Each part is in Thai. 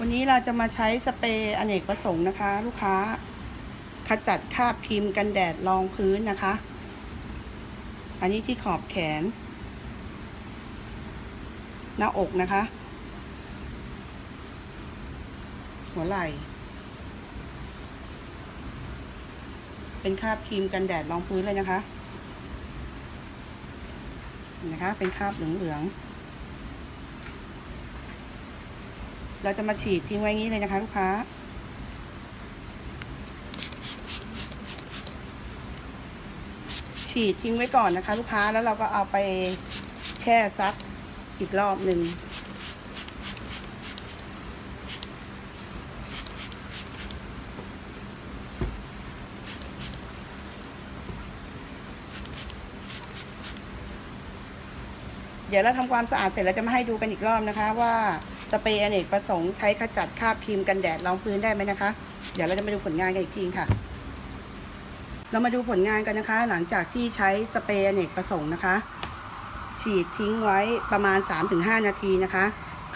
วันนี้เราจะมาใช้สเปรย์อเนกประสงค์นะคะ ลูกค้าขจัดคราบพิมพ์กันแดดรองพื้นนะคะ อันนี้ที่ขอบแขน หน้าอกนะคะ หัวไหล่ เป็นคราบครีมกันแดดรองพื้นเลยนะคะนนะคะ เป็นคราบเหลืองๆ เราจะมาฉีดทิ้งไว้งี้เลยนะคะลูกค้า ฉีดทิ้งไว้ก่อนนะคะ ลูกค้าแล้วเราก็เอาไปแช่ซักอีกรอบหนึ่งเดี๋ยวเราทำความสะอาดเสร็จแล้วจะมาให้ดูกันอีกรอบนะคะว่า สเปรย์อเนกประสงค์ใช้ขจัดคราบครีมกันแดดรองพื้นได้ไหมนะคะ เดี๋ยวเราจะมาดูผลงานกันอีกทีค่ะ เรามาดูผลงานกันนะคะ หลังจากที่ใช้สเปรย์อเนกประสงค์นะคะ ฉีดทิ้งไว้ประมาณ 3-5 นาทีนะคะ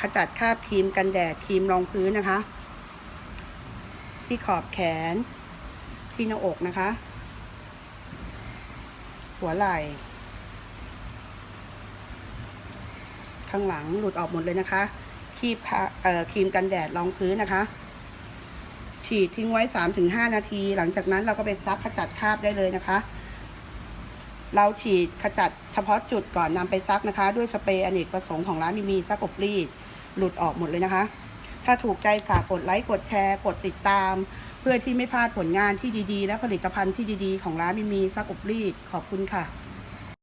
ขจัดคราบครีมกันแดดครีมรองพื้นนะคะ ที่ขอบแขน ที่หน้าอกนะคะ หัวไหล่ข้างหลังหลุดออกหมดเลยนะคะ ครีมค่ะเอ่อครีมกันแดดรองพื้นนะคะ ฉีดทิ้งไว้ 3-5 นาที หลังจากนั้นเราก็ไปซักขจัดคราบได้เลยนะคะ เราฉีดขจัดเฉพาะจุดก่อนนำไปซักนะคะ ด้วยสเปรย์อเนกประสงค์ของร้านมีมีซักอบรีด หลุดออกหมดเลยนะคะ ถ้าถูกใจฝากกดไลค์กดแชร์ กดติดตาม เพื่อที่ไม่พลาดผลงานที่ดีๆ และผลิตภัณฑ์ที่ดีๆ ของร้านมีมีซักอบรีดขอบคุณค่ะ